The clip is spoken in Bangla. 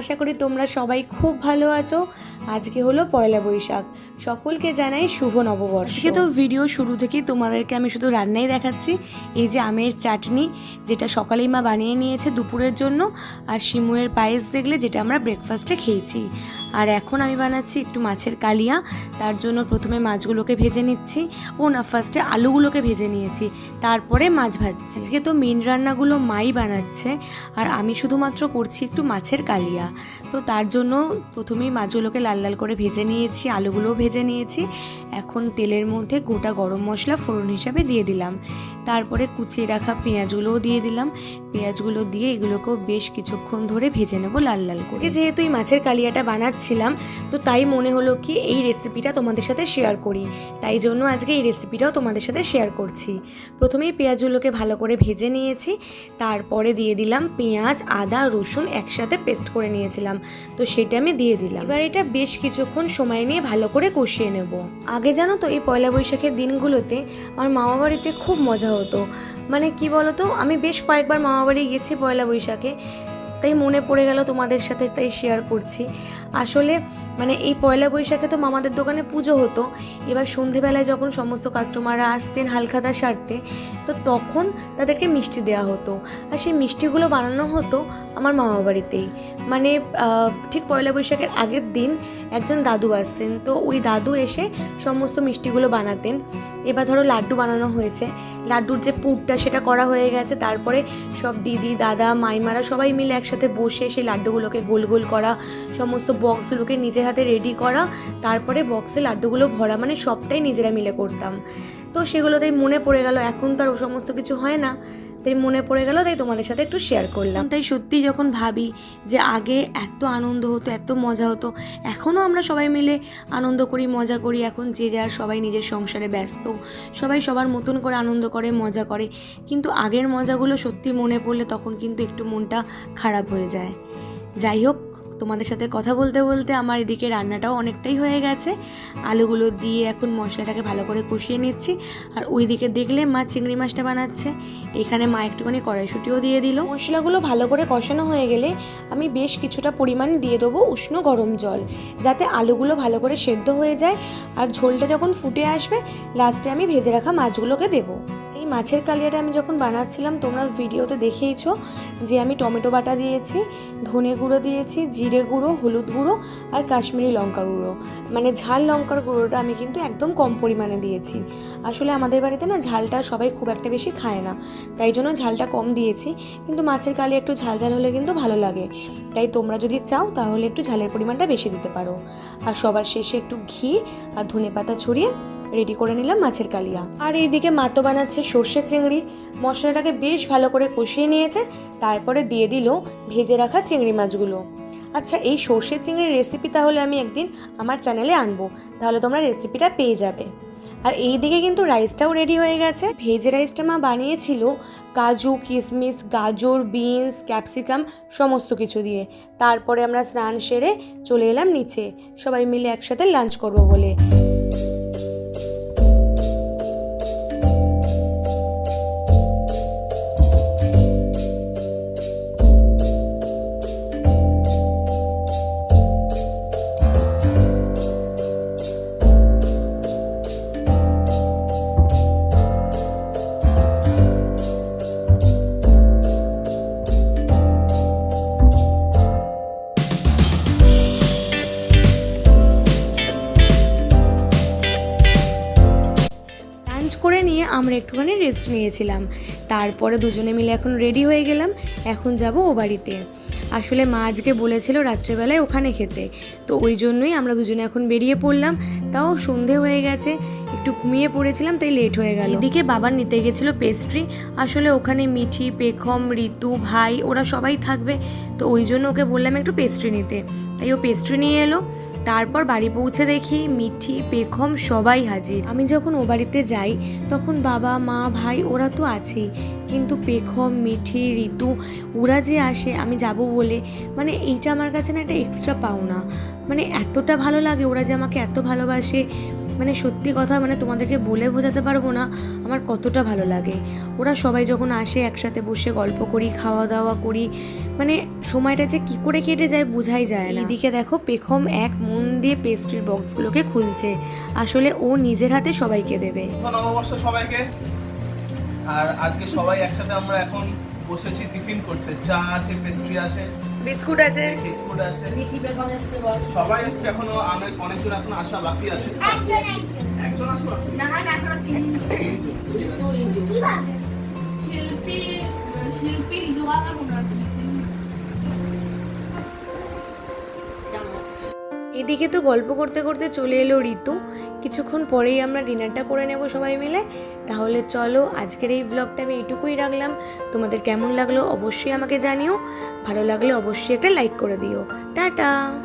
আশা করি তোমরা সবাই খুব ভালো আছো। আজকে হলো পয়লা বৈশাখ। সকলকে জানাই শুভ নববর্ষ। আজকে তো ভিডিও শুরু থেকেই তোমাদেরকে আমি শুধু রান্নাই দেখাচ্ছি। এই যে আমের চাটনি, যেটা সকালেই মা বানিয়ে নিয়েছে দুপুরের জন্য, আর শিমুয়ের পায়েস দেখলে যেটা আমরা ব্রেকফাস্টে খেয়েছি। আর এখন আমি বানাচ্ছি একটু মাছের কালিয়া, তার জন্য প্রথমে মাছগুলোকে ভেজে নিচ্ছি। ও না ফার্স্টে আলুগুলোকে ভেজে নিয়েছি, তারপরে মাছ ভাজছি। আজকে তো মেন রান্নাগুলো মাই বানাচ্ছে, আর আমি শুধুমাত্র করছি একটু মাছের কালিয়া। তো তার জন্য প্রথমেই মাছগুলোকে লাল লাল করে ভেজে নিয়েছি, আলুগুলোও ভেজে নিয়েছি। এখন তেলের মধ্যে গোটা গরম মশলা ফোড়ন হিসাবে দিয়ে দিলাম। তারপরে কুচিয়ে রাখা পেঁয়াজগুলোও দিয়ে দিলাম। পেঁয়াজগুলো দিয়ে এগুলোকেও বেশ কিছুক্ষণ ধরে ভেজে নেব লাল লাল করে। যেহেতু এই মাছের কালিয়াটা বানাচ্ছিলাম, তো তাই মনে হলো কি এই রেসিপিটা তোমাদের সাথে শেয়ার করি। তাই জন্য আজকে এই রেসিপিটাও তোমাদের সাথে শেয়ার করছি। প্রথমেই পেঁয়াজগুলোকে ভালো করে ভেজে নিয়েছি। তারপরে দিয়ে দিলাম পেঁয়াজ, আদা, রসুন একসাথে পেস্ট করে নিয়েছিলাম তো সেটা আমি দিয়ে দিলাম। এবার এটা বেশ কিছুক্ষণ সময় নিয়ে ভালো করে কষিয়ে নেব। আগে জানো তো এই পয়লা বৈশাখের দিনগুলোতে আমার মামা বাড়িতে খুব মজা হতো। মানে কি বলতো, আমি বেশ কয়েকবার মামা বাড়ি গেছি পয়লা বৈশাখে। তাই মনে পড়ে গেল তোমাদের সাথে তাই শেয়ার করছি। আসলে মানে এই পয়লা বৈশাখে তো মামাদের দোকানে পুজো হতো। এবার সন্ধেবেলায় যখন সমস্ত কাস্টমাররা আসতেন হালখাতা সারতে, তো তখন তাদেরকে মিষ্টি দেওয়া হতো। আর সেই মিষ্টিগুলো বানানো হতো আমার মামা বাড়িতেই। মানে ঠিক পয়লা বৈশাখের আগের দিন একজন দাদু আসছেন, তো ওই দাদু এসে সমস্ত মিষ্টিগুলো বানাতেন। এবার ধরো লাড্ডু বানানো হয়েছে। লাড্ডুর যে পুরটা সেটা করা হয়ে গেছে, তারপরে সব দিদি, দাদা, মাইমারা সবাই মিলে একসাথে বসে সেই লাড্ডুগুলোকে গোল গোল করা, সমস্ত বক্সগুলোকে নিজের হাতে রেডি করা, তারপরে বক্সে লাড্ডুগুলো ভরা মানে সবটাই নিজেরা মিলে করতাম। তো সেগুলোতেই মনে পড়ে গেল, এখন তো আর ও সমস্ত কিছু হয় না। তাই মনে পড়ে গেল, তাই তোমাদের সাথে একটু শেয়ার করলাম। তাই সত্যি যখন ভাবি যে আগে এত আনন্দ হতো, এত মজা হতো এখনও আমরা সবাই মিলে আনন্দ করি, মজা করি। এখন যে যার সবাই নিজের সংসারে ব্যস্ত, সবাই সবার মতন করে আনন্দ করে, মজা করে। কিন্তু আগের মজাগুলো সত্যি মনে পড়লে তখন কিন্তু একটু মনটা খারাপ হয়ে যায়। যাই হোক তোমাদের সাথে কথা বলতে বলতে আমার এদিকে রান্নাটাও অনেকটাই হয়ে গেছে। আলুগুলো দিয়ে এখন মশলাটাকে ভালো করে কষিয়ে নিচ্ছি। আর ওইদিকে দেখলে মা চিংড়ি মাছটা বানাচ্ছে। এখানে মা একটুখানি কড়াইশুটিও দিয়ে দিল। মশলাগুলো ভালো করে কষানো হয়ে গেলে আমি বেশ কিছুটা পরিমাণ দিয়ে দেবো উষ্ণ গরম জল, যাতে আলুগুলো ভালো করে সেদ্ধ হয়ে যায়। আর ঝোলটা যখন ফুটে আসবে লাস্টে আমি ভেজে রাখা মাছগুলোকে দেবো। মাছের কালিয়াটা আমি যখন বানাচ্ছিলাম, তোমরা ভিডিওতে দেখেইছো যে আমি টমেটো বাটা দিয়েছি, ধনে গুঁড়ো দিয়েছি, জিরে গুঁড়ো, হলুদ গুঁড়ো আর কাশ্মীরি লঙ্কা গুঁড়ো। মানে ঝাল লঙ্কার গুঁড়োটা আমি কিন্তু একদম কম পরিমাণে দিয়েছি। আসলে আমাদের বাড়িতে না ঝালটা সবাই খুব একটা বেশি খায় না, তাই জন্য ঝালটা কম দিয়েছি, কিন্তু মাছের কালি একটু ঝাল ঝাল হলে কিন্তু ভালো লাগে। তাই তোমরা যদি চাও তাহলে একটু ঝালের পরিমাণটা বেশি দিতে পারো। আর সবার শেষে একটু ঘি আর ধনে পাতা ছড়িয়ে রেডি করে নিলাম মাছের কালিয়া। আর এইদিকে মাতো বানাচ্ছে সর্ষে চিংড়ি, মশলাটাকে বেশ ভালো করে কষিয়ে নিয়েছে, তারপরে দিয়ে দিল ভেজে রাখা চিংড়ি মাছগুলো। আচ্ছা এই সর্ষে চিংড়ির রেসিপি তাহলে আমি একদিন আমার চ্যানেলে আনব। তাহলে তোমরা রেসিপিটা পেয়ে যাবে। আর এই দিকে কিন্তু রাইসটাও রেডি হয়ে গেছে। ভেজ রাইসটা মা বানিয়েছিল কাজু কিশমিশ গাজর বিনস ক্যাপসিকাম সমস্ত কিছু দিয়ে। তারপরে আমরা স্নান সেরে চলে এলাম নিচে। সবাই মিলে একসাথে লাঞ্চ করব বলে। নিয়ে আমরা একটুখানি রেস্ট নিয়েছিলাম। তারপরে দুজনে মিলে এখন রেডি হয়ে গেলাম। এখন যাব ও বাড়িতে। আসলে মা আজকে বলেছিল রাত্রেবেলায় ওখানে খেতে। তো ওই জন্যই আমরা দুজনে এখন বেরিয়ে পড়লাম। তাও সন্ধে হয়ে গেছে, একটু ঘুমিয়ে পড়েছিলাম, তাই লেট হয়ে গেল। এদিকে বাবার নিতে গেছিল পেস্ট্রি আসলে ওখানে মিঠি, পেখম, ঋতু, ভাই, ওরা সবাই থাকবে। তো ওই জন্য ওকে বললাম একটু পেস্ট্রি নিতে। তাই ও পেস্ট্রি নিয়ে এলো। তারপর বাড়ি পৌঁছে দেখি মিঠি, পেখম সবাই হাজির। আমি যখন ও বাড়িতে যাই, তখন বাবা, মা, ভাই ওরা তো আছেই। কিন্তু পেখম মিঠি ঋতু ওরা যে আসে আমি যাব বলে মানে এইটা আমার কাছে না একটা এক্সট্রা পাওনা। মানে এতটা ভালো লাগে ওরা যে আমাকে এত ভালোবাসে মানে সত্যি কথা মানে তোমাদেরকে বলে বোঝাতে পারব না আমার কতটা ভালো লাগে। ওরা সবাই যখন আসে একসাথে বসে গল্প করি খাওয়া দাওয়া করি মানে সময়টা যে কী করে কেটে যায় বোঝাই যায় না। এদিকে দেখো পেখম এক মন দিয়ে পেস্ট্রির বক্সগুলোকে খুলছে। আসলে ও নিজের হাতে সবাইকে দেবে। নববর্ষ সবাইকে। আর আজকে সবাই একসাথে আমরা এখন বসেছি টিফিন করতে। চা আছে পেস্ট্রি আছে। বিস্কুট আছে। বিস্কুট আছে। সবাই এসছে এখনও অনেক অনেকজন এখন আসা বাকি আছে। একজন একজন। একজন আসা বাকি না না এখনও তিনজন। এদিকে তো গল্প করতে করতে চলে এলো ঋতু। কিছুক্ষণ পরেই আমরা ডিনারটা করে নেব সবাই মিলে। তাহলে চলো, আজকের এই ব্লগটা আমি এইটুকুই রাখলাম। তোমাদের কেমন লাগল অবশ্যই আমাকে জানিও। ভালো লাগলে অবশ্যই একটা লাইক করে দিও। টাটা!